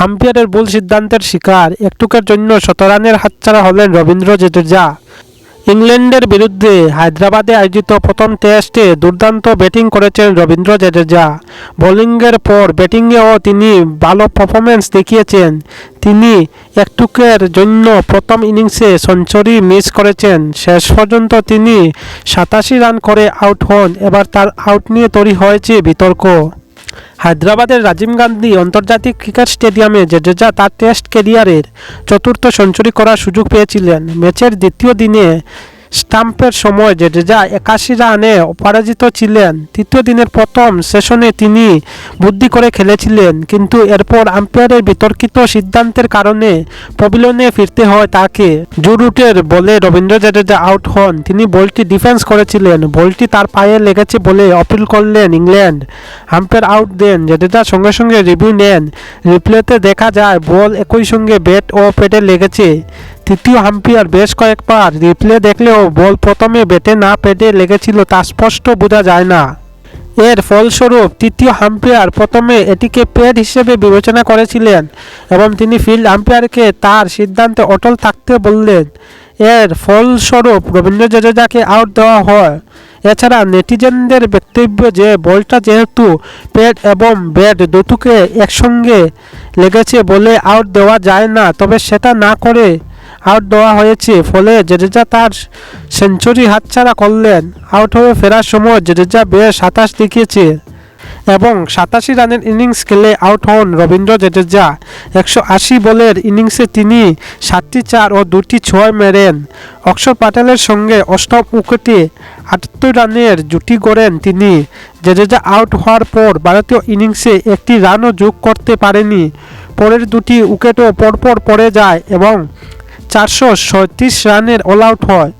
হাম্পিয়ারের ভুল সিদ্ধান্তের শিকার একটুকের জন্য শতরানের হাতছাড়া হলেন রবীন্দ্র জাদেজা। ইংল্যান্ডের বিরুদ্ধে হায়দ্রাবাদে আয়োজিত প্রথম টেস্টে দুর্দান্ত ব্যাটিং করেছেন রবীন্দ্র জাদেজা। বোলিংয়ের পর ব্যাটিংয়েও তিনি ভালো পারফরমেন্স দেখিয়েছেন। তিনি একটুকের জন্য প্রথম ইনিংসে সেঞ্চুরি মিস করেছেন। শেষ পর্যন্ত তিনি সাতাশি রান করে আউট হন। এবার তার আউট নিয়ে তৈরি হয়েছে বিতর্ক। হায়দ্রাবাদের রাজীব গান্ধী আন্তর্জাতিক ক্রিকেট স্টেডিয়ামে জাডেজা তার টেস্ট কেরিয়ারের চতুর্থ সেঞ্চুরি করার সুযোগ পেয়েছিলেন। ম্যাচের দ্বিতীয় দিনে স্টাম্পের সময় জাডেজা একাশি রানে অপরাজিত ছিলেন। তৃতীয় দিনের প্রথম সেশনে তিনি বুদ্ধি করে খেলেছিলেন। কিন্তু এরপর আম্পায়ারের বিতর্কিত সিদ্ধান্তের কারণে পবিলনে ফিরতে হয় তাকে। জুরুটের বলে রবীন্দ্র জাডেজা আউট হন। তিনি বলটি ডিফেন্স করেছিলেন। বলটি তার পায়ে লেগেছে বলে অপিল করলেন ইংল্যান্ড। আম্পায়ার আউট দেন। জাডেজা সঙ্গে সঙ্গে রিভিউ নেন। রিপ্লেতে দেখা যায়, বল একই সঙ্গে ব্যাট ও পেটে লেগেছে। তৃতীয় হাম্পিয়ার বেশ কয়েকবার রিপ্লে দেখলেও বল প্রথমে বেটে না পেটে লেগেছিল তা স্পষ্ট বোঝা যায় না। এর ফলস্বরূপ তৃতীয় হাম্পিয়ার প্রথমে এটিকে পেড হিসেবে বিবেচনা করেছিলেন এবং তিনি ফিল্ড আম্পায়ারকে তার সিদ্ধান্তে অটল থাকতে বললেন। এর ফলস্বরূপ রবীন্দ্র জাদেজাকে আউট দেওয়া হয়। এছাড়া নেটিজেনদের বক্তব্য যে বলটা যেহেতু প্যাড এবং ব্যাট দুটোকে একসঙ্গে লেগেছে বলে আউট দেওয়া যায় না, তবে সেটা না করে আউট দেওয়া হয়েছে, ফলে জেডেজা তার সেঞ্চুরি হাতছাড়া করলেন। আউট হয়ে ফেরার সময় জেডেজা বেশ সাতাশ দেখিয়েছে এবং সাতাশি রানের ইনিংস খেলে আউট হন রবীন্দ্র জাডেজা। একশো আশি বলের ইনিংসে তিনি সাতটি চার ও দুটি ছয় মেরেন। অক্ষর পাটেলের সঙ্গে অষ্টম উইকেটে আটাত্তর রানের জুটি গড়েন তিনি। জাডেজা আউট হওয়ার পর ভারতীয় ইনিংসে একটি রানও যোগ করতে পারেনি। পরের দুটি উইকেটও পরপর পড়ে যায় এবং চারশো রানের অল আউট হয়।